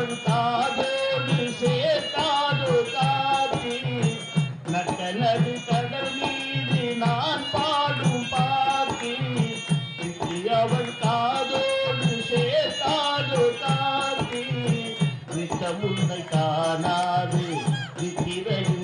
அவன் காதோடு சேர்த்தாதோ காதி நட்டனது கடல் மீது நான் பாடும் பாதி அவன் காதோடு சேர்த்தாதோ காதி காணாது நித்திரையில்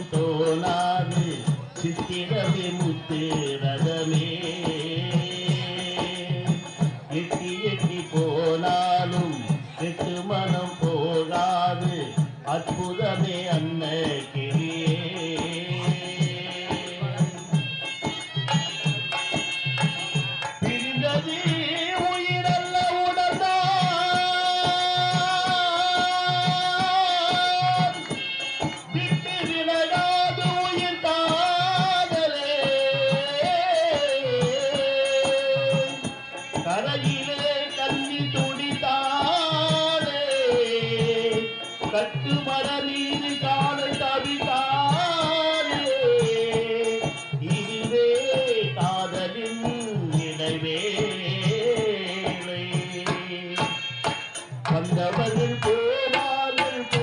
வந்தவர்கள் போவார்கள் போ